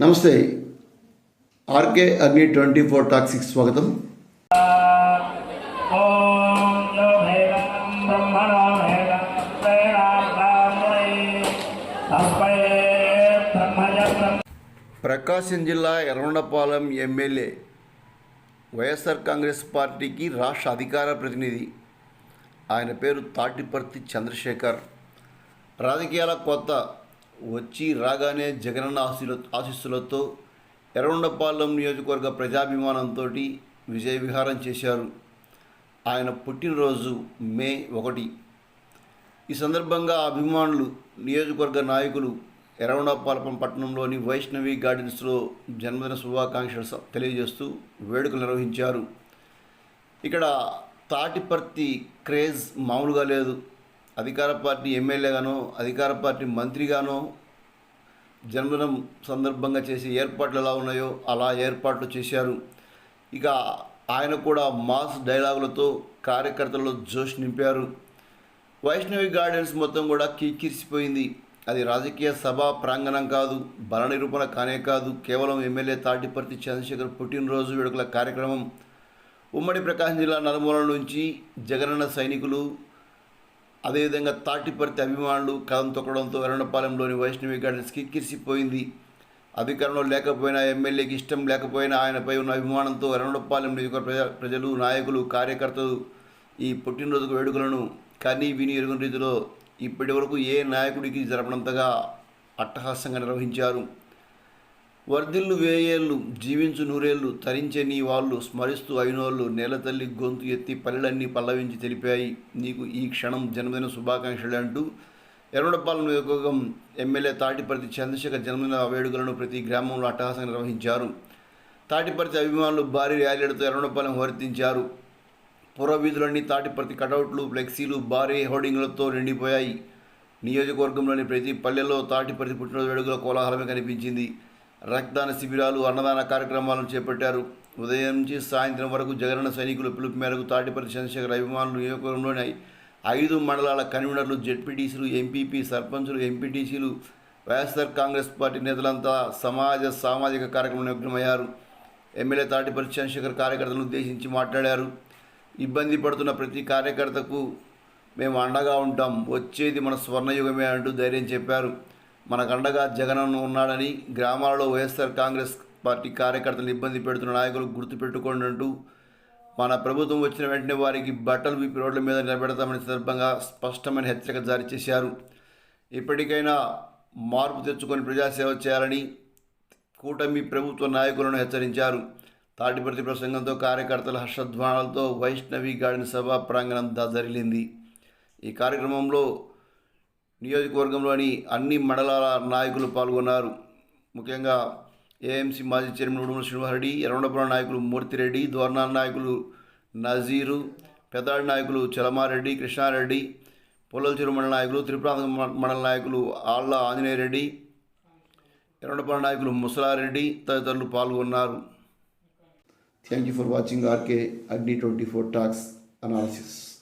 నమస్తే. RK Agni twenty four toxic స్వాగతం. ప్రకాశం జిల్లా ఎర్రగొండపాలెం ఎమ్మెల్యే వైఎస్ఆర్ కాంగ్రెస్ పార్టీకి రాష్ట్ర అధికార ప్రతినిధి. ఆయన పేరు తాటిపర్తి చంద్రశేఖర్. రాజకీయాల కొత్త వచ్చి రాగానే జగనన్న ఆశీలు ఆశీస్సులతో ఎర్రగొండపాలెం నియోజకవర్గ ప్రజాభిమానంతో విజయ విహారం చేశారు. ఆయన పుట్టినరోజు మే ఒకటి. ఈ సందర్భంగా అభిమానులు నియోజకవర్గ నాయకులు ఎర్రగొండపాలెం పట్టణంలోని వైష్ణవి గార్డెన్స్లో జన్మదిన శుభాకాంక్షలు తెలియజేస్తూ వేడుకలు నిర్వహించారు. ఇక్కడ తాటిపర్తి క్రేజ్ మామూలుగా లేదు. అధికార పార్టీ ఎమ్మెల్యేగానో అధికార పార్టీ మంత్రిగానో జన్మదినం సందర్భంగా చేసే ఏర్పాట్లు ఎలా ఉన్నాయో అలా ఏర్పాట్లు చేశారు. ఇక ఆయన కూడా మాస్ డైలాగులతో కార్యకర్తల్లో జోష్ నింపారు. వైష్ణవి గార్డెన్స్ మొత్తం కూడా కిక్కిరిసిపోయింది. అది రాజకీయ సభ ప్రాంగణం కాదు బల నిరూపణ కానే కాదు కేవలం ఎమ్మెల్యే తాటిపర్తి చంద్రశేఖర్ పుట్టినరోజు వేడుకల కార్యక్రమం. ఉమ్మడి ప్రకాశం జిల్లా నలుమూలల నుంచి జగనన్న సైనికులు అదేవిధంగా తాటిపర్తి అభిమానులు కథం తొక్కడంతో ఎర్రనపాలెంలోని వైష్ణవి గార్డెన్స్ కిక్కిరిసిపోయింది. అధికారంలో లేకపోయినా ఎమ్మెల్యేకి ఇష్టం లేకపోయినా ఆయనపై ఉన్న అభిమానంతో ఎర్రనపాలెం నియోజకవర్గ ప్రజ ప్రజలు నాయకులు కార్యకర్తలు ఈ పుట్టినరోజు వేడుకలను కనీ విని ఎరుగని రీతిలో ఇప్పటి వరకు ఏ నాయకుడికి జరపనంతగా అట్టహాసంగా నిర్వహించారు. వర్ధిల్లు వేయేళ్ళు జీవించు నూరేళ్ళు తరించే నీ వాళ్ళు స్మరిస్తూ అయినోళ్ళు నేల తల్లి గొంతు ఎత్తి పల్లెలన్నీ పల్లవించి తెలిపాయి. నీకు ఈ క్షణం జన్మదిన శుభాకాంక్షలు అంటూ ఎర్రడపాలెం నియోజకవర్గం ఎమ్మెల్యే తాటిపర్తి చంద్రశేఖర్ జన్మదిన వేడుకలను ప్రతి గ్రామంలో అట్టహాసంగా నిర్వహించారు. తాటిపర్తి అభిమానులు భారీ ర్యాలీలతో ఎర్రడపాలెం హోరెత్తించారు. పురవీధులన్నీ తాటిపర్తి కటౌట్లు ఫ్లెక్సీలు భారీ హోర్డింగ్లతో నిండిపోయాయి. నియోజకవర్గంలోని ప్రతి పల్లెల్లో తాటిపర్తి పుట్టినరోజు వేడుకల కోలాహలమే కనిపించింది. రక్తదాన శిబిరాలు అన్నదాన కార్యక్రమాలను చేపట్టారు. ఉదయం నుంచి సాయంత్రం వరకు జగనన్న సైనికుల పిలుపు మేరకు తాటిపల్లి చంద్రశేఖర్ అభిమానులు నియోజకవర్గంలోని ఐదు మండలాల కన్వీనర్లు జెడ్పీటీసీలు ఎంపీపీ సర్పంచులు ఎంపీటీసీలు వైఎస్ఆర్ కాంగ్రెస్ పార్టీ నేతలంతా సమాజ సామాజిక కార్యక్రమంలో నిమగ్నమయ్యారు. ఎమ్మెల్యే తాటిపల్లి చంద్రశేఖర్ కార్యకర్తలను ఉద్దేశించి మాట్లాడారు. ఇబ్బంది పడుతున్న ప్రతి కార్యకర్తకు మేము అండగా ఉంటాం. వచ్చేది మన స్వర్ణయుగమే అంటూ ధైర్యం చెప్పారు. మనకండగా అండగా జగనన్న ఉన్నాడని గ్రామాలలో వైఎస్ఆర్ కాంగ్రెస్ పార్టీ కార్యకర్తలు ఇబ్బంది పెడుతున్న నాయకులు గుర్తుపెట్టుకోండి అంటూ మన ప్రభుత్వం వచ్చిన వెంటనే వారికి బట్టలు విప్పి రోడ్ల మీద నిలబెడతామని సందర్భంగా స్పష్టమైన హెచ్చరిక జారీ చేశారు. ఇప్పటికైనా మార్పు తెచ్చుకొని ప్రజాసేవ చేయాలని కూటమి ప్రభుత్వ నాయకులను హెచ్చరించారు. తాటిపర్తి ప్రసంగంతో కార్యకర్తల హర్షధ్వానాలతో వైష్ణవి గార్డెన్ సభ ప్రాంగణం దద్దరిల్లింది ఈ కార్యక్రమంలో నియోజకవర్గంలోని అన్ని మండలాల నాయకులు పాల్గొన్నారు. ముఖ్యంగా ఏఎంసీ మాజీ చైర్మన్ ఉడుమల శ్రీనివాసరెడ్డి ఎర్రగొండపురం నాయకులు మూర్తిరెడ్డి దోర్నాల నాయకులు నజీరు పెద్దాడి నాయకులు చలమారెడ్డి కృష్ణారెడ్డి పొల్లల మండల నాయకులు త్రిపురాంత మండల నాయకులు ఆళ్ళ ఆంజనేయరెడ్డి ఎర్రగొండపురం నాయకులు ముసలారెడ్డి తదితరులు పాల్గొన్నారు. Thank you for watching RK Agni twenty four talks analysis